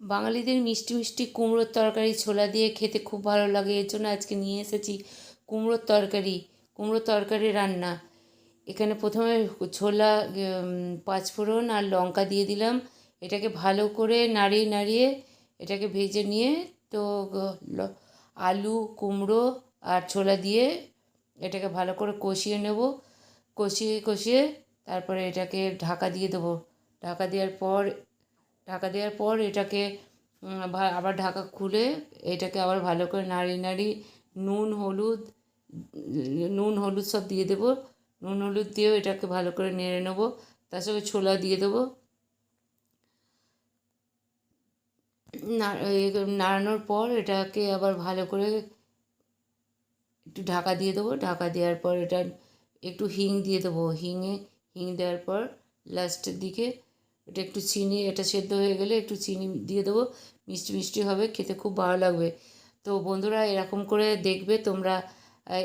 বাঙালিদের মিষ্টি মিষ্টি কুমড়োর তরকারি ছোলা দিয়ে খেতে খুব ভালো লাগে, এর জন্য আজকে নিয়ে এসেছি কুমড়োর তরকারি কুমড়োর তরকারি রান্না। এখানে প্রথমে ছোলা পাঁচফোড়ন আর লঙ্কা দিয়ে দিলাম। এটাকে ভালো করে নাড়িয়ে নাড়িয়ে এটাকে ভেজে নিয়ে তো আলু, কুমড়ো আর ছোলা দিয়ে এটাকে ভালো করে কষিয়ে নেব। কষিয়ে কষিয়ে তারপরে এটাকে ঢাকা দিয়ে দেবো। ঢাকা দেওয়ার পর ঢাকা দেওয়ার পর এটাকে আবার ঢাকা খুলে এটাকে আবার ভালো করে নাড়িয়ে নাড়িয়ে নুন, হলুদ নুন, হলুদ সব দিয়ে দেবো। নুন, হলুদ দিয়েও এটাকে ভালো করে নেড়ে নেব। তার সঙ্গে ছোলা দিয়ে দেবো। নাড়ানোর পর এটাকে আবার ভালো করে একটু ঢাকা দিয়ে দেবো। ঢাকা দেওয়ার পর এটা একটু হিং দিয়ে দেবো। হিঙে, হিং দেওয়ার পর লাস্টের দিকে এটা একটু চিনি, এটা সেদ্ধ হয়ে গেলে একটু চিনি দিয়ে দেবো। মিষ্টি মিষ্টি হবে, খেতে খুব ভালো লাগবে। তো বন্ধুরা, এরকম করে দেখবে তোমরা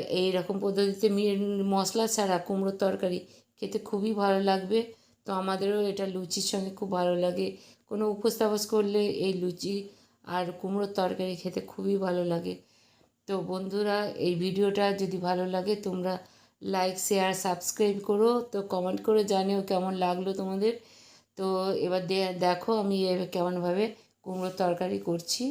এই- রকম পদ্ধতিতে মশলা ছাড়া কুমড়োর তরকারি খেতে খুবই ভালো লাগবে। তো আমাদেরও এটা লুচির সঙ্গে খুব ভালো লাগে। কোনো উপোস করলে এই লুচি আর কুমড়োর তরকারি খেতে খুবই ভালো লাগে। তো বন্ধুরা, এই ভিডিওটা যদি ভালো লাগে, তোমরা লাইক, শেয়ার, সাবস্ক্রাইব করো। তো কমেন্ট করে জানিও কেমন লাগল তোমাদের। তো এবার দেখো আমি কেমনভাবে কুমড়োর তরকারি করছি।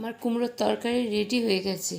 আমার কুমড়োর তরকারি রেডি হয়ে গেছে।